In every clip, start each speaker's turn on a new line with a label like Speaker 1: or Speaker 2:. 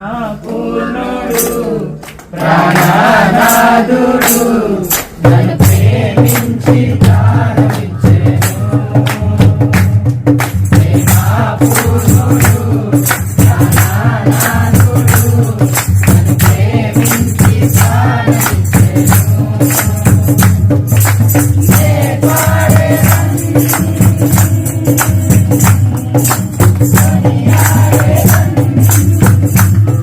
Speaker 1: పూర్ణుడు ప్రాణనాథుడు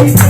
Speaker 2: Thank you.